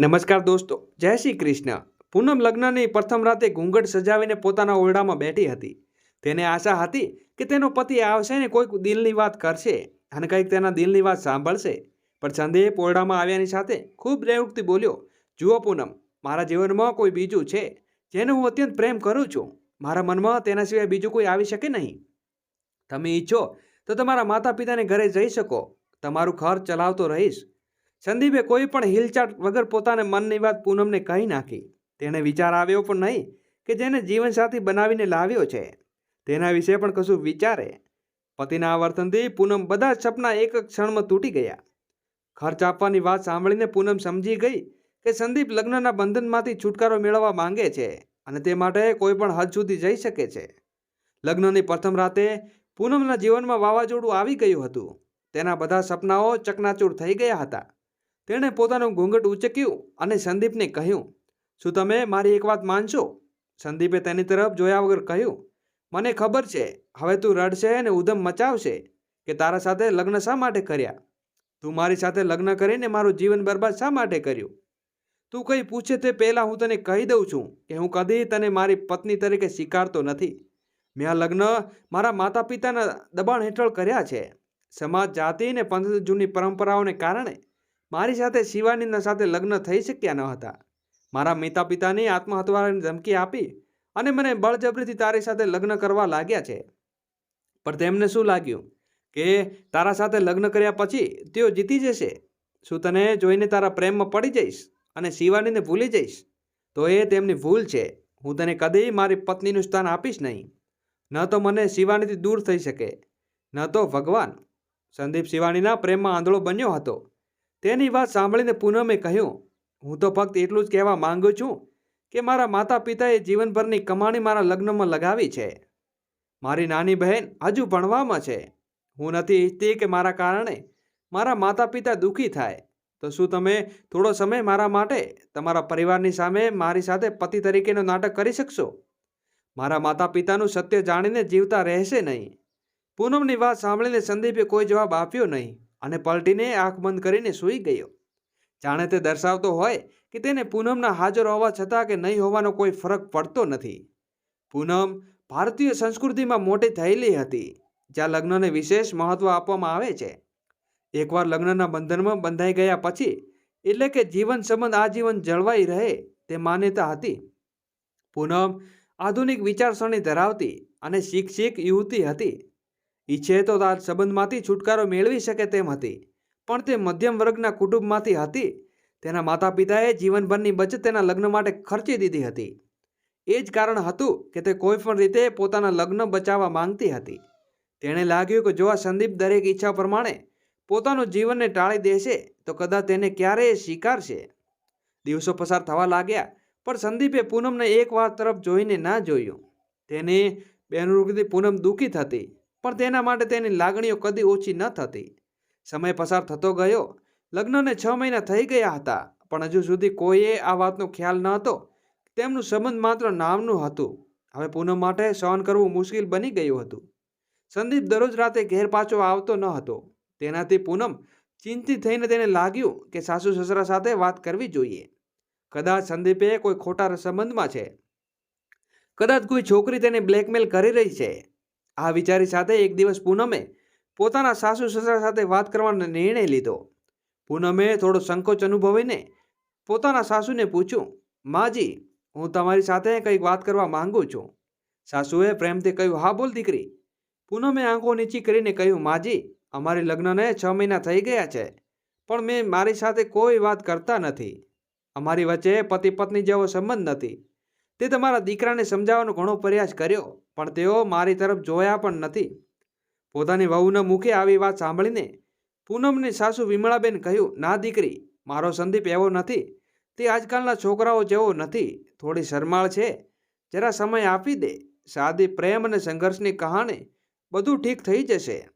નમસ્કાર દોસ્તો, જય શ્રી કૃષ્ણ. પૂનમ લગ્નની પ્રથમ રાતે ઘૂંઘટ સજાવીને પોતાના ઓરડામાં બેઠી હતી. તેને આશા હતી કે તેનો પતિ આવશે ને કોઈક દિલની વાત કરશે અને કંઈક તેના દિલની વાત સાંભળશે. પણ સંદેહ ઓરડામાં આવ્યાની સાથે ખૂબ પ્રેમથી બોલ્યો, જુઓ પૂનમ, મારા જીવનમાં કોઈ બીજું છે જેને હું અત્યંત પ્રેમ કરું છું. મારા મનમાં તેના સિવાય બીજું કોઈ આવી શકે નહીં. તમે ઈચ્છો તો તમારા માતા પિતાને ઘરે જઈ શકો. તમારું ઘર ચલાવતો રહીશ. સંદીપે કોઈ પણ હિલચાટ વગર પોતાને મનની વાત પૂનમને કહી નાખી. તેણે વિચાર આવ્યો પણ નહીં કે જેને જીવનસાથી બનાવીને લાવ્યો છે. તેના વિશે પણ કશું વિચારે. પતિના આ વર્તનથી પૂનમ બધા સપના એક ક્ષણમાં તૂટી ગયા. ખર્ચ આપવાની વાત સાંભળીને પૂનમ સમજી ગઈ કે સંદીપ લગ્નના બંધનમાંથી છુટકારો મેળવવા માંગે છે અને તે માટે કોઈ પણ હદ સુધી જઈ શકે છે. લગ્નની પ્રથમ રાતે પૂનમના જીવનમાં વાવાઝોડું આવી ગયું હતું. તેના બધા સપનાઓ ચકનાચૂર થઈ ગયા હતા. તેણે પોતાનું ઘૂંઘટ ઉચક્યું અને સંદીપને કહ્યું, શું તમે મારી એક વાત માનશો? સંદીપે તેની તરફ જોયા વગર કહ્યું, મને ખબર છે, હવે તું રડશે અને ઉધમ મચાવશે કે તારા સાથે લગ્ન શા માટે કર્યા? તું મારી સાથે લગ્ન કરીને મારું જીવન બરબાદ શા માટે કર્યું? તું કંઈ પૂછે તે પહેલાં હું તને કહી દઉં છું કે હું કદી તને મારી પત્ની તરીકે સ્વીકારતો નથી. મેં આ લગ્ન મારા માતા પિતાના દબાણ હેઠળ કર્યા છે. સમાજ, જાતિ અને પંથ જૂની પરંપરાઓને કારણે મારી સાથે શિવાનીના સાથે લગ્ન થઈ શક્યા ન હતા. મારા મિતા પિતાની આત્મહત્યાની ધમકી આપી અને મને બળજબરીથી તારી સાથે લગ્ન કરવા લાગ્યા છે. પણ તેમને શું લાગ્યું? કે તારા સાથે લગ્ન કર્યા પછી તેઓ જીતી જશે? શું તને જોઈને તારા પ્રેમમાં પડી જઈશ અને શિવાનીને ભૂલી જઈશ? તો એ તેમની ભૂલ છે. હું તને કદી મારી પત્નીનું સ્થાન આપીશ નહીં. ન તો મને શિવાનીથી દૂર થઈ શકે. ન તો ભગવાન. સંદીપ શિવાનીના પ્રેમમાં આંધળો બન્યો હતો. તેની વાત સાંભળીને પૂનમે કહ્યું, હું તો ફક્ત એટલું જ કહેવા માંગુ છું કે મારા માતા પિતાએ જીવનભરની કમાણી મારા લગ્નમાં લગાવી છે. મારી નાની બહેન હજુ ભણવામાં છે. હું નથી ઈચ્છતી કે મારા કારણે મારા માતા પિતા દુઃખી થાય. તો શું તમે થોડો સમય મારા માટે તમારા પરિવારની સામે મારી સાથે પતિ તરીકેનું નાટક કરી શકશો? મારા માતા પિતાનું સત્ય જાણીને જીવતા રહેશે નહીં. પૂનમની વાત સાંભળીને સંદીપે કોઈ જવાબ આપ્યો નહીં. અને પલટીને આંખ બંધ કરીને સૂઈ ગયો. જાણે તે દર્શાવતો હોય કે તેને પૂનમના હાજર હોવા છતાં કે નહીં હોવાનો કોઈ ફરક પડતો નથી. પૂનમ ભારતીય સંસ્કૃતિમાં મોટી થયેલી હતી, જ્યાં લગ્નને વિશેષ મહત્વ આપવામાં આવે છે. એકવાર લગ્નના બંધનમાં બંધાઈ ગયા પછી, એટલે કે જીવન સંબંધ આજીવન જળવાઈ રહે તે માન્યતા હતી. પૂનમ આધુનિક વિચારસરણી ધરાવતી અને શિક્ષિક યુવતી હતી. ઈચ્છે તો આ સંબંધમાંથી છુટકારો મેળવી શકે તેમ હતી. પણ તે મધ્યમ વર્ગના કુટુંબમાંથી હતી. તેના માતા પિતાએ જીવનભરની બચત તેના લગ્ન માટે ખર્ચી દીધી હતી. એ જ કારણ હતું કે તે કોઈપણ રીતે પોતાના લગ્ન બચાવવા માંગતી હતી. તેણે લાગ્યું કે જો આ સંદીપ દરેક ઈચ્છા પ્રમાણે પોતાનું જીવનને ટાળી દેશે, તો કદાચ તેને ક્યારેય સ્વીકારશે દિવસો પસાર થવા લાગ્યા, પણ સંદીપે પૂનમને એક વાર તરફ જોઈને ના જોયું. તેને બેનરૂપથી પૂનમ દુઃખી થતી. પણ તેના માટે તેની લાગણીઓ કદી ઓછી ન થતી. સમય પસાર થતો ગયો. લગ્નને છ મહિના થઈ ગયા હતા, પણ હજુ સુધી કોઈએ આ વાતનો ખ્યાલ ન હતો. તેમનું સંબંધ માત્ર નામનું હતું. હવે પૂનમ માટે સહન કરવું મુશ્કેલ બની ગયું હતું. સંદીપ દરરોજ રાતે ઘેર પાછો આવતો ન હતો. તેનાથી પૂનમ ચિંતિત થઈને તેને લાગ્યું કે સાસુ સસરા સાથે વાત કરવી જોઈએ. કદાચ સંદીપે કોઈ ખોટા સંબંધમાં છે. કદાચ કોઈ છોકરી તેને બ્લેકમેલ કરી રહી છે. આ વિચારી સાથે એક દિવસ પૂનમે પોતાના સાસુ સસરા સાથે વાત કરવાનો નિર્ણય લીધો. પૂનમે થોડો સંકોચ અનુભવીને પોતાના સાસુને પૂછ્યું, માજી, હું તમારી સાથે કંઈક વાત કરવા માંગુ છું. સાસુએ પ્રેમથી કહ્યું, હા, બોલ દીકરી. પૂનમે આંખો નીચી કરીને કહ્યું, માજી, અમારે લગ્નને છ મહિના થઈ ગયા છે, પણ મેં મારી સાથે કોઈ વાત કરતા નથી. અમારી વચ્ચે પતિ પત્ની જેવો સંબંધ નથી. તે તમારા દીકરાને સમજાવવાનો ઘણો પ્રયાસ કર્યો, પણ તેઓ મારી તરફ જોયા પણ નથી. પોતાની વહુના મુખે આવી વાત સાંભળીને પૂનમની સાસુ વિમળાબેન કહ્યું, ના દીકરી, મારો સંદીપ એવો નથી. તે આજકાલના છોકરાઓ જેવો નથી. થોડી શરમાળ છે. જરા સમય આપી દે. સાદી પ્રેમ અને સંઘર્ષની કહાણી બધું ઠીક થઈ જશે.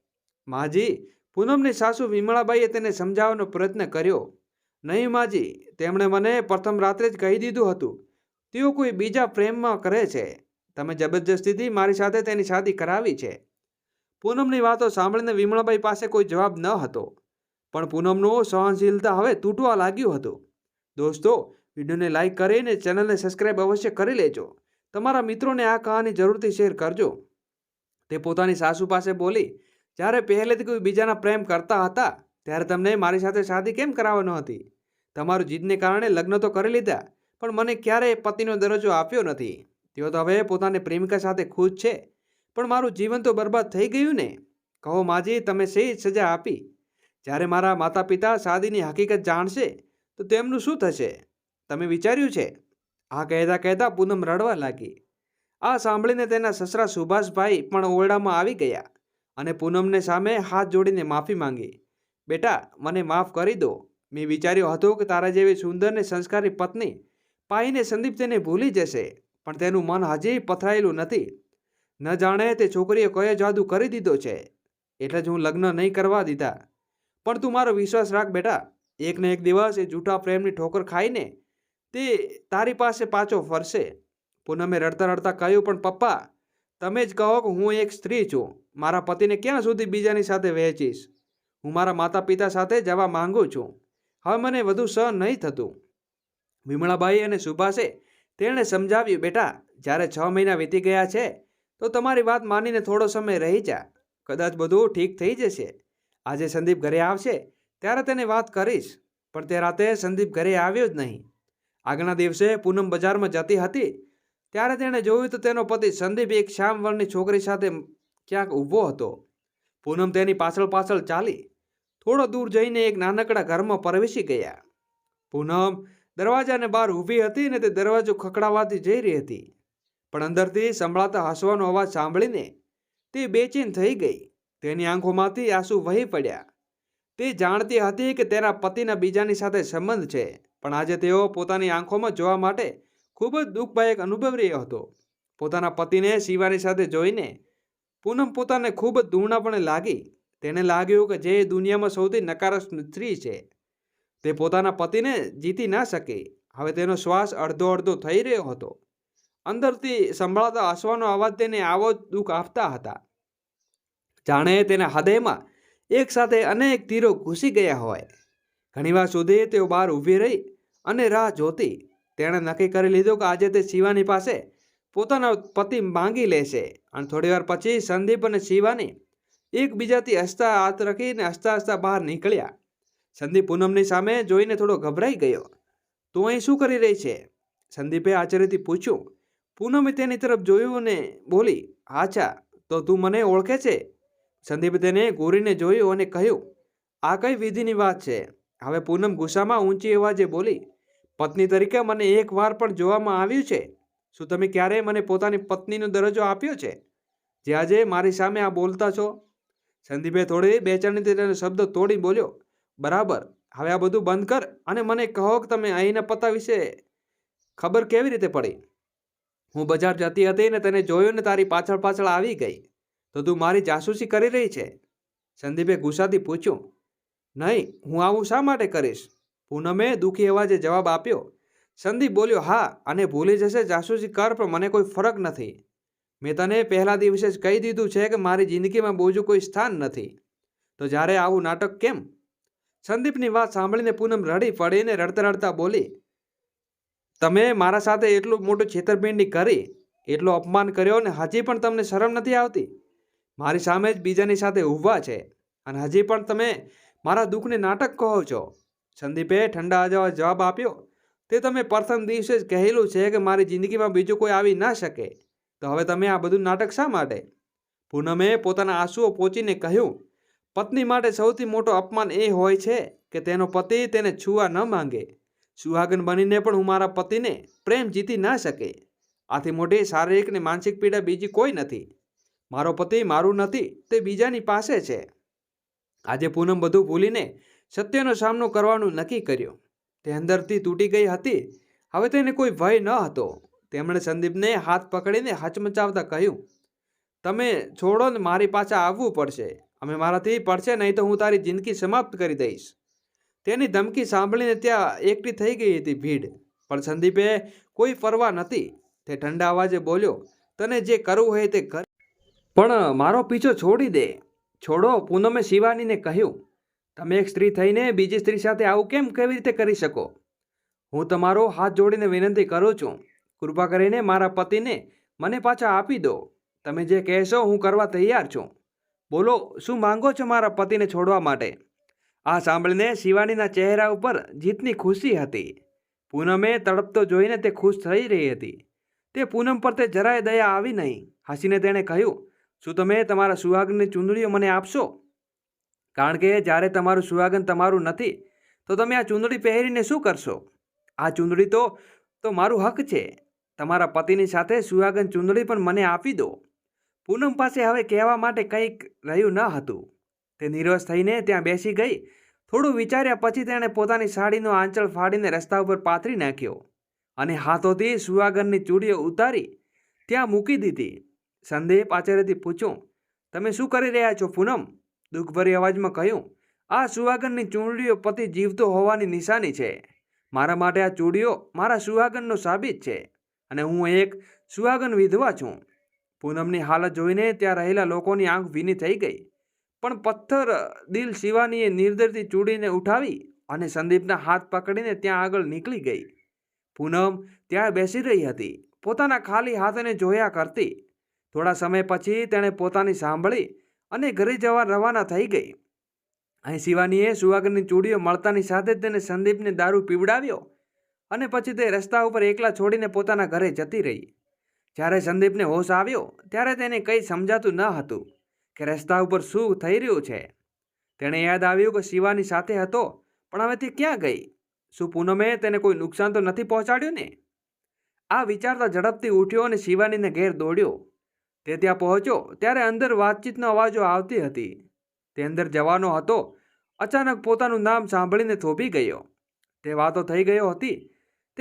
માજી, પૂનમની સાસુ વિમળાબાઈએ તેને સમજાવવાનો પ્રયત્ન કર્યો. નહીં માજી, તેમણે મને પ્રથમ રાત્રે જ કહી દીધું હતું. તેઓ કોઈ બીજા પ્રેમમાં કરે છે. તમે જબરજસ્તીથી મારી સાથે તેની શાદી કરાવી છે. પૂનમની વાતો સાંભળીને વિમળાબાઈ પાસે કોઈ જવાબ ન હતો. પણ પૂનમનું સહનશીલતા હવે તૂટવા લાગ્યું હતું. દોસ્તો, વિડીયોને લાઈક કરીને ચેનલને સબસ્ક્રાઈબ અવશ્ય કરી લેજો. તમારા મિત્રોને આ કહાની જરૂરથી શેર કરજો. તે પોતાની સાસુ પાસે બોલી, જ્યારે પહેલેથી કોઈ બીજાના પ્રેમ કરતા હતા, ત્યારે તમને મારી સાથે શાદી કેમ કરાવવાનો હતી? તમારું જીદને કારણે લગ્ન તો કરી લીધા પણ મને ક્યારેય પતિનો દરજ્જો આપ્યો નથી. તેઓ તો હવે પોતાની પ્રેમિકા સાથે ખુશ છે. પણ મારું જીવન તો બરબાદ થઈ ગયું ને. કહો માજી, તમે શી સજા આપી? જ્યારે મારા માતા પિતા શાદીની હકીકત જાણશે, તો તેમનું શું થશે? તમે વિચાર્યું છે? આ કહેતા કહેતા પૂનમ રડવા લાગી. આ સાંભળીને તેના સસરા સુભાષભાઈ પણ ઓરડામાં આવી ગયા અને પૂનમને સામે હાથ જોડીને માફી માંગી. બેટા, મને માફ કરી દો. મેં વિચાર્યું હતું કે તારા જેવી સુંદર ને સંસ્કારી પત્ની પાઈને સંદીપ તેને ભૂલી જશે, પણ તેનું મન હજી પથરાયેલું નથી. ન જાણે તે છોકરીએ કયો જાદુ કરી દીધો છે, એટલે જ હું લગ્ન નહીં કરવા દીધા. પણ તું મારો વિશ્વાસ રાખ બેટા, એકને એક દિવસ એ જૂઠા પ્રેમની ઠોકર ખાઈને તે તારી પાસે પાછો ફરશે. પૂનમે રડતા રડતા કહ્યું, પણ પપ્પા, તમે જ કહો કે હું એક સ્ત્રી છું. મારા પતિને ક્યાં સુધી બીજાની સાથે વહેંચીશ? હું મારા માતા પિતા સાથે જવા માંગુ છું. હવે મને વધુ સહન નહીં થતું. વિમળાબાઈ અને સુભાષે તેણે સમજાવ્યું, બેટા, જ્યારે છ મહિના વીતી ગયા છે, તો તમારી વાત માનીને થોડો સમય રહી જા. કદાચ બધું ઠીક થઈ જશે. આજે સંદીપ ઘરે આવશે, ત્યારે તેને વાત કરીશ. પણ તે રાતે સંદીપ ઘરે આવ્યો જ નહીં. આગળના દિવસે પૂનમ બજારમાં જતી હતી, ત્યારે તેણે જોયું તો તેનો પતિ સંદીપ એક શ્યામ વર્ણની છોકરી સાથે ક્યાંક ઊભો હતો. પૂનમ તેની પાછળ પાછળ ચાલી, થોડો દૂર જઈને એક નાનકડા ઘરમાં પ્રવેશી ગયા. પૂનમ દરવાજાને બહાર ઊભી હતી ને તે દરવાજો ખખડાવાથી જઈ રહી હતી. પણ અંદરથી સંભળાતા હસવાનો અવાજ સાંભળીને તે બેચેન થઈ ગઈ. તેની આંખોમાંથી આંસુ વહી પડ્યા. તે જાણતી હતી કે તેના પતિના બીજાની સાથે સંબંધ છે, પણ આજે તેઓ પોતાની આંખોમાં જોવા માટે ખૂબ જ દુઃખભાયક અનુભવ રહ્યો હતો. પોતાના પતિને શિવાની સાથે જોઈને પૂનમ પોતાને ખૂબ જ ધૂણાપણે લાગી. તેને લાગ્યું કે જે દુનિયામાં સૌથી નકારાત્મક સ્ત્રી છે. તે પોતાના પતિને જીતી ના શકી. હવે તેનો શ્વાસ અડધો અડધો થઈ રહ્યો હતો. અંદરથી સંભળાતા હસવાનો અવાજ તેને આવો દુઃખ આપતા હતા. જાણે તેના હૃદયમાં એક સાથે અનેક તીરો ઘૂસી ગયા હોય. ઘણીવાર સુધી તેઓ બહાર ઊભી રહી અને રાહ જોતી. તેણે નક્કી કરી લીધું કે આજે તે શિવાની પાસે પોતાના પતિ માંગી લેશે અને થોડીવાર પછી સંદીપ અને શિવાની એકબીજાથી હસતા હાથ રાખીને હસતા હસતા બહાર નીકળ્યા. સંદીપ પૂનમની સામે જોઈને થોડો ગભરાઈ ગયો. તું અહીં શું કરી રહી છે? સંદીપે આશ્ચર્યથી પૂછ્યું. પૂનમે તેની તરફ જોયું અને બોલી આછા તો તું મને ઓળખે છે? સંદીપે તેને ઘૂરીને જોયું અને કહ્યું, આ કઈ વિધિની વાત છે? હવે પૂનમ ગુસ્સામાં ઊંચી અવાજે બોલી, પત્ની તરીકે મને એક વાર પણ જોવામાં આવ્યું છે. શું તમે ક્યારેય મને પોતાની પત્નીનો દરજ્જો આપ્યો છે? જે આજે મારી સામે આ બોલતા છો? સંદીપે થોડી બેચેનીથી તેને શબ્દ તોડી બોલ્યો બરાબર? હવે આ બધું બંધ કર અને મને કહો કે તમે અહીંના પત્તા વિશે ખબર કેવી રીતે પડી? હું બજાર જતી હતી ને તને જોયો ને તારી પાછળ પાછળ આવી ગઈ. તો તું મારી જાસૂસી કરી રહી છે? સંદીપે ગુસ્સાથી પૂછ્યું. નહીં, હું આવું શા માટે કરીશ? પૂનમે દુઃખી અવાજે જવાબ આપ્યો. સંદીપ બોલ્યો, હા, અને ભૂલી જશે જાસૂસી કર, પણ મને કોઈ ફરક નથી. મેં તને પહેલા દિવસે જ કહી દીધું છે કે મારી જિંદગીમાં બોજું કોઈ સ્થાન નથી. તો જ્યારે આવું નાટક કેમ? સંદીપની વાત સાંભળીને પૂનમ રડી પડીને રડતા રડતા બોલી, તમે મારા સાથે એટલું મોટું છેતરપિંડી કરી, એટલું અપમાન કર્યો અને હજી પણ તમને શરમ નથી આવતી? મારી સામે જ બીજાની સાથે ઊભા છે અને હજી પણ તમે મારા દુઃખને નાટક કહો છો. સંદીપે ઠંડા અજાવા જવાબ આપ્યો, તે તમે પ્રથમ દિવસે જ કહેલું છે કે મારી જિંદગીમાં બીજું કોઈ આવી ના શકે. તો હવે તમે આ બધું નાટક શા માટે? પૂનમે પોતાના આંસુઓ પોચીને કહ્યું પત્ની માટે સૌથી મોટો અપમાન એ હોય છે કે તેનો પતિ તેને છૂવા ન માંગે. સુહાગન બનીને પણ હું મારા પતિને પ્રેમ જીતી ના શકે. આથી મોટી શારીરિક ને માનસિક પીડા બીજી કોઈ નથી. મારો પતિ મારું નથી, તે બીજાની પાસે છે. આજે પૂનમ બધું ભૂલીને સત્યનો સામનો કરવાનું નક્કી કર્યું. તે અંદરથી તૂટી ગઈ હતી. હવે તેને કોઈ ભય ન હતો. તેમણે સંદીપને હાથ પકડીને હચમચાવતા કહ્યું, તમે છોડો ને મારી પાછા આવવું પડશે. અમે મારાથી પડશે નહીં તો હું તારી જિંદગી સમાપ્ત કરી દઈશ. તેની ધમકી સાંભળીને ત્યાં એકઠી થઈ ગઈ હતી ભીડ. પણ સંદીપે કોઈ પરવા નથી તે ઠંડા અવાજે બોલ્યો, તને જે કરવું હોય તે કર. પણ મારો પીછો છોડી દે. છોડો, પૂનમે શિવાનીને કહ્યું. તમે એક સ્ત્રી થઈને બીજી સ્ત્રી સાથે આવું કેમ કેવી રીતે કરી શકો? હું તમારો હાથ જોડીને વિનંતી કરું છું. કૃપા કરીને મારા પતિને મને પાછા આપી દો. તમે જે કહેશો હું કરવા તૈયાર છું. બોલો, શું માંગો છો મારા પતિને છોડવા માટે? આ સાંભળીને શિવાનીના ચહેરા ઉપર જીતની ખુશી હતી. પૂનમે તડપતો જોઈને તે ખુશ થઈ રહી હતી. તે પૂનમ પર તે જરાય દયા આવી નહીં. હસીને તેણે કહ્યું, શું તમે તમારા સુહાગની ચૂંદડીઓ મને આપશો? કારણ કે જ્યારે તમારું સુહાગન તમારું નથી, તો તમે આ ચૂંદડી પહેરીને શું કરશો? આ ચૂંદડી તો તો મારું હક છે. તમારા પતિની સાથે સુહાગન ચૂંદડી પણ મને આપી દો. પૂનમ પાસે હવે કહેવા માટે કંઈક રહ્યું ન હતું. તે નિરોશ થઈને ત્યાં બેસી ગઈ. થોડું વિચાર્યા પછી તેણે પોતાની સાડીનો આંચળ ફાડીને રસ્તા ઉપર પાથરી નાખ્યો અને હાથોથી સુહાગનની ચૂડીઓ ઉતારી ત્યાં મૂકી દીધી. સંદીપ આચાર્યથી પૂછ્યું, તમે શું કરી રહ્યા છો, પૂનમ? દુઃખભરી અવાજમાં કહ્યું, આ સુહાગનની ચૂંદડીઓ પતિ જીવતો હોવાની નિશાની છે. મારા માટે આ ચૂડીઓ મારા સુહાગનનો સાબિત છે અને હું એક સુહાગન વિધવા છું. પૂનમની હાલત જોઈને ત્યાં રહેલા લોકોની આંખ ભીની થઈ ગઈ. પણ પથ્થર દિલ શિવાનીએ નિર્દયથી ચૂડીને ઉઠાવી અને સંદીપના હાથ પકડીને ત્યાં આગળ નીકળી ગઈ. પૂનમ ત્યાં બેસી રહી હતી. પોતાના ખાલી હાથને જોયા કરતી. થોડા સમય પછી તેણે પોતાની સાંભળી અને ઘરે જવા રવાના થઈ ગઈ. અહીં શિવાનીએ સુહાગનની ચૂડીઓ મળતાની સાથે તેને સંદીપને દારૂ પીવડાવ્યો અને પછી તે રસ્તા ઉપર એકલા છોડીને પોતાના ઘરે જતી રહી. જ્યારે સંદીપને હોશ આવ્યો, ત્યારે તેને કંઈ સમજાતું ન હતું કે રસ્તા ઉપર શું થઈ રહ્યું છે. તેણે યાદ આવ્યું કે શિવાની સાથે હતો, પણ હવે તે ક્યાં ગઈ? શું પૂનમે તેને કોઈ નુકસાન તો નથી પહોંચાડ્યું ને? આ વિચારતા ઝડપથી ઉઠ્યો અને શિવાનીને ઘેર દોડ્યો. તે ત્યાં પહોંચ્યો ત્યારે અંદર વાતચીતનો અવાજો આવતી હતી. તે અંદર જવાનો હતો, અચાનક પોતાનું નામ સાંભળીને થોભી ગયો. તે વાતો થઈ ગયો હતી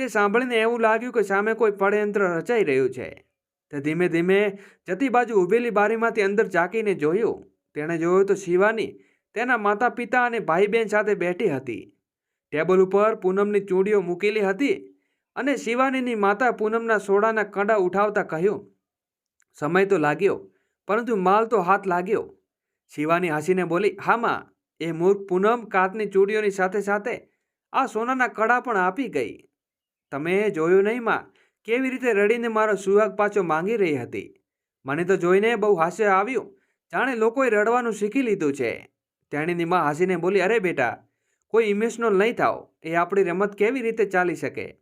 તે સાંભળીને એવું લાગ્યું કે સામે કોઈ પડયંત્ર રચાઈ રહ્યું છે. તે ધીમે ધીમે જતી બાજુ ઊભેલી બારીમાંથી અંદર ઝાંકીને જોયું. તેણે જોયું તો શિવાની તેના માતા પિતા અને ભાઈ બહેન સાથે બેઠી હતી. ટેબલ ઉપર પૂનમની ચૂડીઓ મૂકેલી હતી અને શિવાનીની માતા પૂનમના સોડાના કડા ઉઠાવતા કહ્યું, સમય તો લાગ્યો, પરંતુ માલ તો હાથ લાગ્યો. શિવાની હસીને બોલી, હા માં, એ મૂર્ખ પૂનમ કાચની ચૂડીઓની સાથે સાથે આ સોનાના કડા પણ આપી ગઈ. તમે જોયું નહીં માં? કેવી રીતે રડીને મારો સુહાગ પાછો માંગી રહી હતી? મને તો જોઈને બહુ હાસ્ય આવ્યું. જાણે લોકોએ રડવાનું શીખી લીધું છે. તેણીની માં હાસીને બોલી, અરે બેટા, કોઈ ઇમોશનલ નહીં થાવ. એ આપણી રમત કેવી રીતે ચાલી શકે?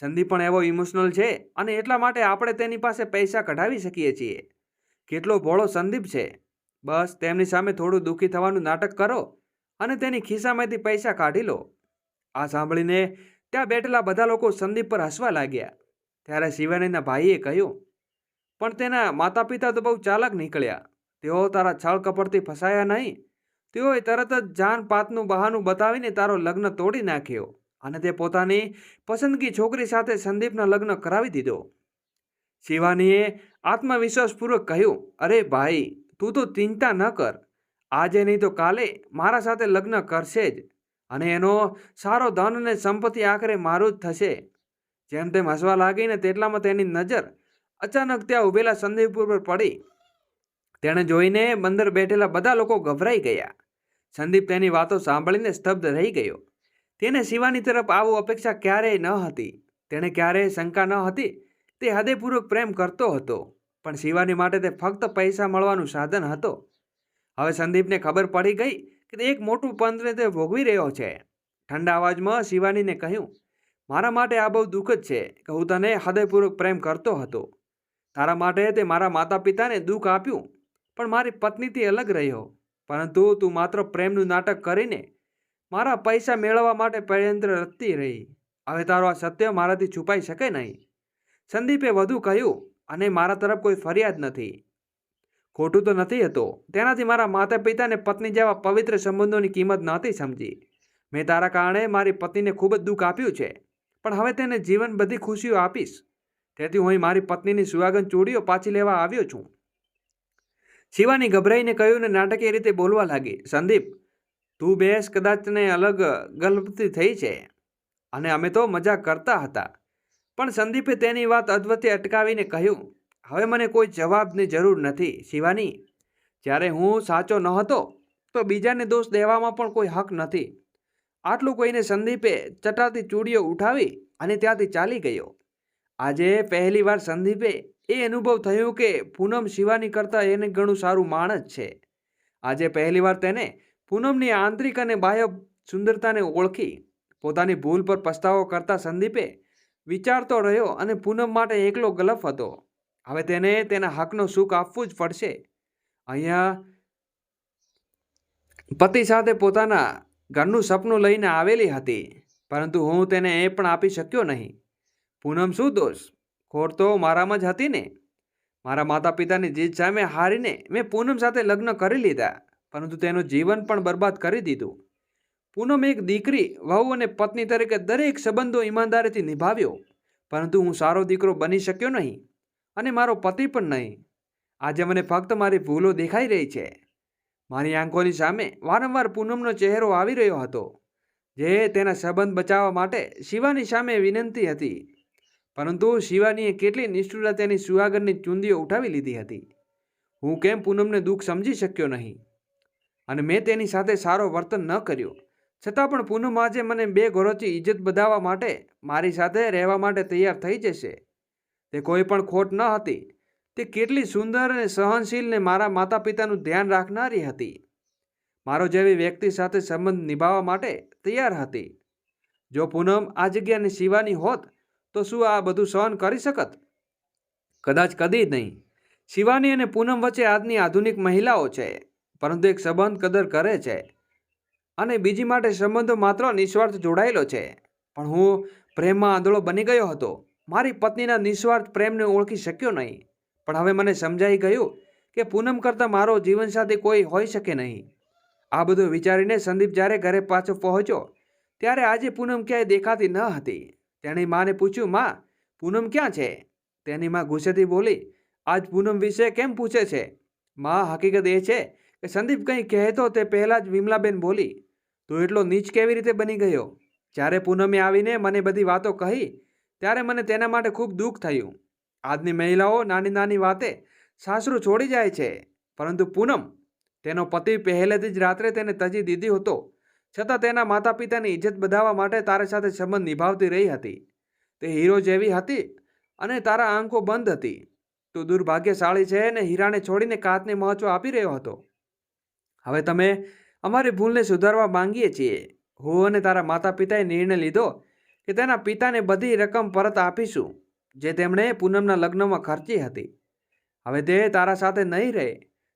સંદીપ પણ એવો ઇમોશનલ છે અને એટલા માટે આપણે તેની પાસે પૈસા કઢાવી શકીએ છીએ. કેટલો ભોળો સંદીપ છે. બસ, તેમની સામે થોડું દુઃખી થવાનું નાટક કરો અને તેની ખિસ્સામાંથી પૈસા કાઢી લો. આ સાંભળીને ત્યાં બેઠેલા બધા લોકો સંદીપ પર હસવા લાગ્યા. ત્યારે શિવાનીના ભાઈએ કહ્યું, પણ તેના માતા પિતા તો બહુ ચાલાક નીકળ્યા. તેઓ તારા છળ કપડથી ફસાયા નહીં. તેઓએ તરત જ જાન પાતનું બહાનું બતાવીને તારો લગ્ન તોડી નાખ્યો અને તે પોતાની પસંદગી છોકરી સાથે સંદીપના લગ્ન કરાવી દીધો. શિવાનીએ આત્મવિશ્વાસપૂર્વક કહ્યું, અરે ભાઈ, તું તો ચિંતા ન કર. આજે નહીં તો કાલે મારા સાથે લગ્ન કરશે જ. અને એનો સારો ધન અને સંપત્તિ આખરે મારું જ થશે. જેમ તેમ હસવા લાગીને તેટલામાં તેની નજર અચાનક ત્યાં ઊભેલા સંદીપ ઉપર પડી. તેણે જોઈને બંદર બેઠેલા બધા લોકો ગભરાઈ ગયા. સંદીપ તેની વાતો સાંભળીને સ્તબ્ધ રહી ગયો. તેને શિવાની તરફ આવું અપેક્ષા ક્યારેય ન હતી. તેણે ક્યારેય શંકા ન હતી. તે હૃદયપૂર્વક પ્રેમ કરતો હતો, પણ શિવાની માટે તે ફક્ત પૈસા મળવાનું સાધન હતો. હવે સંદીપને ખબર પડી ગઈ કે તે એક મોટું પંથને તે ભોગવી રહ્યો છે. ઠંડા અવાજમાં શિવાનીને કહ્યું, મારા માટે આ બહુ દુઃખ જ છે કે હું તને હૃદયપૂર્વક પ્રેમ કરતો હતો. તારા માટે તે મારા માતા પિતાને દુઃખ આપ્યું, પણ મારી પત્નીથી અલગ રહ્યો. પરંતુ તું માત્ર પ્રેમનું નાટક કરીને મારા પૈસા મેળવવા માટે ષડયંત્ર રચતી રહી. હવે તારો આ સત્ય મારાથી છુપાઈ શકે નહીં. સંદીપે વધુ કહ્યું અને મારા તરફ કોઈ ફરિયાદ નથી. ખોટું તો નથી હતો. તેનાથી મારા માતા પિતાને પત્ની જેવા પવિત્ર સંબંધોની કિંમત નહોતી સમજી. મેં તારા કારણે મારી પત્નીને ખૂબ જ દુઃખ આપ્યું છે, પણ હવે તેને જીવન બધી ખુશીઓ આપીશ. તેથી હું મારી પત્નીની સુહાગન ચૂડીઓ પાછી લેવા આવ્યો છું. શિવાની ગભરાઈને કહ્યું ને નાટકીય રીતે બોલવા લાગી, સંદીપ, તું બેસ કદાચ ને અલગ ગલતી થઈ છે, અને અમે તો મજા કરતા હતા. પણ સંદીપે તેની વાત અધવતે અટકાવીને કહ્યું હવે મને કોઈ જવાબની જરૂર નથી, શિવાની. જ્યારે હું સાચો ન હતો, તો બીજાને દોષ દેવામાં પણ કોઈ હક નથી. આટલું કહીને સંદીપે ચટાતી ચૂડીઓ ઉઠાવી અને ત્યાંથી ચાલી ગયો. આજે પહેલીવાર સંદીપે એ અનુભવ થયો કે પૂનમ શિવાની કરતાં એને ઘણું સારું માણસ છે. આજે પહેલીવાર તેને પૂનમની આંતરિક અને બાહ્ય સુંદરતાને ઓળખી. પોતાની ભૂલ પર પસ્તાવો કરતા સંદીપે વિચારતો રહ્યો અને પૂનમ માટે એકલો ગલફ હતો. હવે તેને તેના હકનો સુખ આપવું જ પડશે. અહીંયા પતિ સાથે પોતાના ઘરનું સપનું લઈને આવેલી હતી, પરંતુ હું તેને એ પણ આપી શક્યો નહીં. પૂનમ, શું દોષ? ખોટ તો મારામાં જ હતી ને? મારા માતા પિતાની જીદ સામે હારીને મેં પૂનમ સાથે લગ્ન કરી લીધા, પરંતુ તેનું જીવન પણ બરબાદ કરી દીધું. પૂનમ એક દીકરી, વહુ અને પત્ની તરીકે દરેક સંબંધો ઈમાનદારીથી નિભાવ્યો, પરંતુ હું સારો દીકરો બની શક્યો નહીં. અને મારો પતિ પણ નહીં. આજે મને ફક્ત મારી ભૂલો દેખાઈ રહી છે. મારી આંખોની સામે વારંવાર પૂનમનો ચહેરો આવી રહ્યો હતો, જે તેના સંબંધ બચાવવા માટે શિવાની સામે વિનંતી હતી. પરંતુ શિવાનીએ કેટલી નિષ્ઠુરતા તેની સુહાગરની ચૂંદીઓ ઉઠાવી લીધી હતી. હું કેમ પૂનમને દુઃખ સમજી શક્યો નહીં? અને મેં તેની સાથે સારો વર્તન ન કર્યું. છતાં પણ પૂનમ આજે મને બે ઘરોથી ઇજ્જત બધાવવા માટે, મારી સાથે રહેવા માટે તૈયાર થઈ જશે. તે કોઈ પણ ખોટ ન હતી. તે કેટલી સુંદર અને સહનશીલ ને મારા માતા પિતાનું ધ્યાન રાખનારી હતી. મારો જેવી વ્યક્તિ સાથે સંબંધ નિભાવવા માટે તૈયાર હતી. જો પૂનમ આ જગ્યાની શિવાની હોત, તો શું આ બધું સહન કરી શકત? કદાચ કદી નહીં. શિવાની અને પૂનમ વચ્ચે આજની આધુનિક મહિલાઓ છે, પરંતુ એક સંબંધ કદર કરે છે. અને બીજી માટે સંબંધો માત્ર નિસ્વાર્થ જોડાયેલો છે. પણ હું પ્રેમમાં આંધળો બની ગયો હતો. મારી પત્નીના નિસ્વાર્થ પ્રેમને ઓળખી શક્યો નહીં. પણ હવે મને સમજાઈ ગયું કે પૂનમ કરતાં મારો જીવનસાથી કોઈ હોઈ શકે નહીં. આ બધું વિચારીને સંદીપ જ્યારે ઘરે પાછો પહોંચ્યો, ત્યારે આજે પૂનમ ક્યાંય દેખાતી ન હતી. તેણે માને પૂછ્યું, માં, પૂનમ ક્યાં છે? તેની માં ગુસ્સેથી બોલી, આજ પૂનમ વિશે કેમ પૂછે છે? માં, હકીકત એ છે કે સંદીપ કંઈ કહેતો તે પહેલાં જ વિમલાબેન બોલી, તું એટલો નીચ કેવી રીતે બની ગયો? જ્યારે પૂનમે આવીને મને બધી વાતો કહી ત્યારે મને તેના માટે ખૂબ દુઃખ થયું. આજની મહિલાઓ નાની નાની વાતે સાસરું છોડી જાય છે, પરંતુ પૂનમ તેનો પતિ પહેલેથી જ રાત્રે તેને તજી દીધી હતો. છતાં તેના માતા પિતાની ઇજ્જત બધાવવા માટે તારા સાથે સંબંધ નિભાવતી રહી હતી. તે હીરો જેવી હતી અને તારા આંખો બંધ હતી. તું દુર્ભાગ્યશાળી છે અને હીરાને છોડીને કાતને મહત્વ આપી રહ્યો હતો. હવે તમે અમારી ભૂલને સુધારવા માંગીએ છીએ. હું અને તારા માતા પિતાએ નિર્ણય લીધો કે તેના પિતાને બધી રકમ પરત આપીશું, જે તેમણે પૂનમના લગ્નમાં ખર્ચી હતી. હવે તે તારા સાથે નહીં રહે.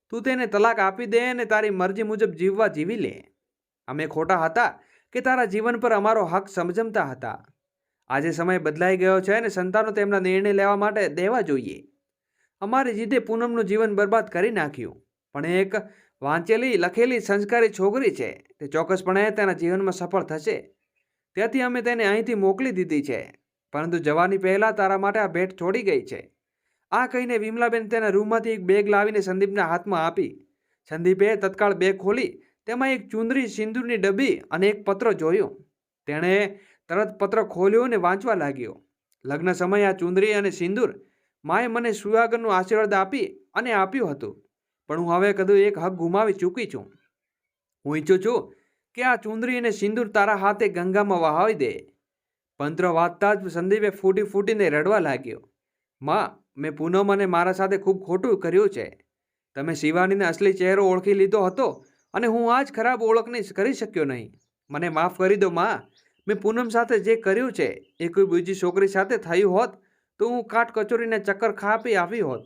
તું તેને તલાક આપી દે અને તારી મરજી મુજબ જીવવા જીવી લે. અમે ખોટા હતા કે તારા જીવન પર અમારો હક સમજમતા હતા. આજે સમય બદલાઈ ગયો છે અને સંતાનો તેમના નિર્ણય લેવા માટે દેવા જોઈએ. અમારી જીદે પૂનમનું જીવન બરબાદ કરી નાખ્યું. પણ એક વાંચેલી લખેલી સંસ્કારી છોકરી છે, તે ચોક્કસપણે તેના જીવનમાં સફળ થશે. તેથી અમે તેને અહીંથી મોકલી દીધી છે. પરંતુ જવાની પહેલાં તારા માટે આ ભેટ છોડી ગઈ છે. આ કહીને વિમલાબેન તેના રૂમમાંથી એક બેગ લાવીને સંદીપના હાથમાં આપી. સંદીપે તત્કાળ બેગ ખોલી, તેમાં એક ચુંદરી સિંદૂરની ડબ્બી અને એક પત્ર જોયો. તેણે તરત પત્ર ખોલ્યો અને વાંચવા લાગ્યો. લગ્ન સમયે આ ચુંદરી અને સિંદૂર માએ મને સુહાગનનું આશીર્વાદ આપી અને આપ્યું હતું. પણ હું હવે કદું એક હક ગુમાવી ચૂકી છું. હું ઈચ્છું છું કે આ ચુંદરી અને સિંદૂર તારા હાથે ગંગામાં વહાવી દે? પંત્ર વાંચતા જ સંદીપે ફૂટી ફૂટીને રડવા લાગ્યો. માં, મેં પૂનમ અને મારા સાથે ખૂબ ખોટું કર્યું છે. તમે શિવાનીને અસલી ચહેરો ઓળખી લીધો હતો અને હું આ જ ખરાબ ઓળખની કરી શક્યો નહીં. મને માફ કરી દો, માં. મેં પૂનમ સાથે જે કર્યું છે એ કોઈ બીજી છોકરી સાથે થયું હોત તો હું કાટ કચોરીને ચક્કર ખાપી આવી હોત.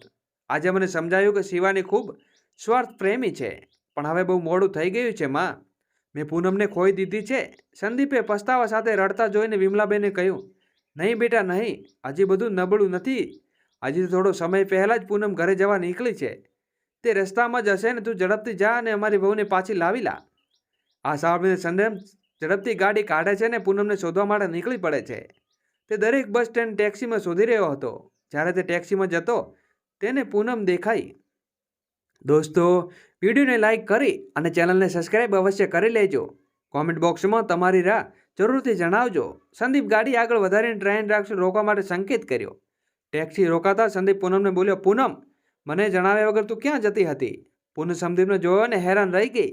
આજે મને સમજાયું કે શિવાની ખૂબ સ્વાર્થ પ્રેમી છે. પણ હવે બહુ મોડું થઈ ગયું છે, માં. મેં પૂનમને ખોઈ દીધી છે. સંદીપે પસ્તાવા સાથે રડતા જોઈને વિમલાબેને કહ્યું, નહીં બેટા, નહીં. હજી બધું નબળું નથી. હજી થોડો સમય પહેલાં જ પૂનમ ઘરે જવા નીકળી છે. તે રસ્તામાં જ હશે ને તું ઝડપથી જા અને અમારી વહુને પાછી લાવી લા. આ સાંભળીને સંદેમ ઝડપથી ગાડી કાઢે છે ને પૂનમને શોધવા માટે નીકળી પડે છે. તે દરેક બસ સ્ટેન્ડ ટેક્સીમાં શોધી રહ્યો હતો. જ્યારે તે ટેક્સીમાં જતો, તેને પૂનમ દેખાઈ. દોસ્તો, વિડીયોને લાઇક કરી અને ચેનલને સબસ્ક્રાઈબ અવશ્ય કરી લેજો. કોમેન્ટ બોક્સમાં તમારી રાહ જરૂરથી જણાવજો. સંદીપ ગાડી આગળ વધારીને ટ્રેન રાખશો રોકવા માટે સંકેત કર્યો. ટેક્સી રોકાતા સંદીપ પૂનમને બોલ્યો, પૂનમ, મને જણાવ્યા વગર તું ક્યાં જતી હતી? પૂનમ સંદીપને જોયો અને હેરાન રહી ગઈ.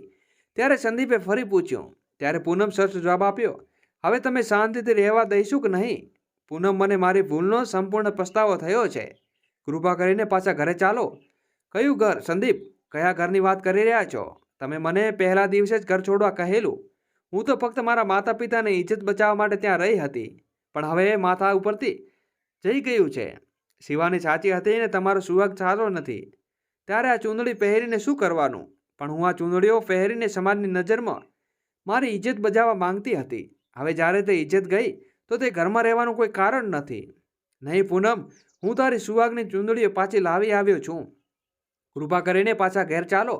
ત્યારે સંદીપે ફરી પૂછ્યું. ત્યારે પૂનમ સરસ જવાબ આપ્યો, હવે તમે શાંતિથી રહેવા દઈશું કે નહીં? પૂનમ, મને મારી ભૂલનો સંપૂર્ણ પસ્તાવો થયો છે. કૃપા કરીને પાછા ઘરે ચાલો. કયું ઘર? સંદીપ, કયા ઘરની વાત કરી રહ્યા છો? તમે મને પહેલા દિવસે જ ઘર છોડવા કહેલું. હું તો ફક્ત મારા માતા પિતાને ઇજ્જત બચાવવા માટે ત્યાં રહી હતી. પણ હવે માથા ઉપરથી જઈ ગયું છે. શિવાની સાચી હતી ને તમારો સુહાગ સારો નથી. ત્યારે આ ચૂંદડી પહેરીને શું કરવાનું? પણ હું આ ચૂંદડીઓ પહેરીને સમાજની નજરમાં મારી ઇજ્જત બજાવવા માંગતી હતી. હવે જ્યારે તે ઇજ્જત ગઈ, તો તે ઘરમાં રહેવાનું કોઈ કારણ નથી. નહીં, પૂનમ, હું તારી સુહાગની ચૂંદડીઓ પાછી લાવી આવ્યો છું. કૃપા કરીને પાછા ઘેર ચાલો.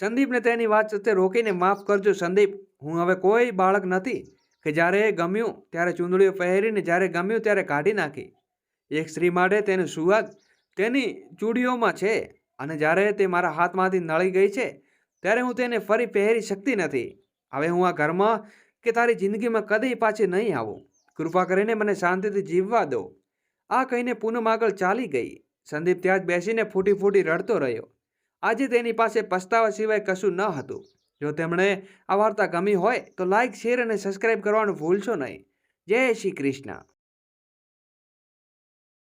સંદીપને તેની વાત સાથે રોકીને માફ કરજો સંદીપ. હું હવે કોઈ બાળક નથી કે જ્યારે ગમ્યું ત્યારે ચૂંદડીઓ પહેરીને જ્યારે ગમ્યું ત્યારે કાઢી નાખી. એક સ્ત્રી માટે તેનું સુવાદ તેની ચૂડીઓમાં છે અને જ્યારે તે મારા હાથમાંથી નળી ગઈ છે ત્યારે હું તેને ફરી પહેરી શકતી નથી. હવે હું આ ઘરમાં કે તારી જિંદગીમાં કદી પાછી નહીં આવું. કૃપા કરીને મને શાંતિથી જીવવા દો. આ કહીને પૂનમ આગળ ચાલી ગઈ. સંદીપ ત્યાં જ બેસીને ફૂટી ફૂટી રડતો રહ્યો. આજે તેની પાસે પસ્તાવા સિવાય કશું ન હતું. જો તેમણે આ વાર્તા ગમી હોય તો લાઈક શેર અને સબસ્ક્રાઈબ કરવાનું ભૂલશો નહીં. જય શ્રી કૃષ્ણ.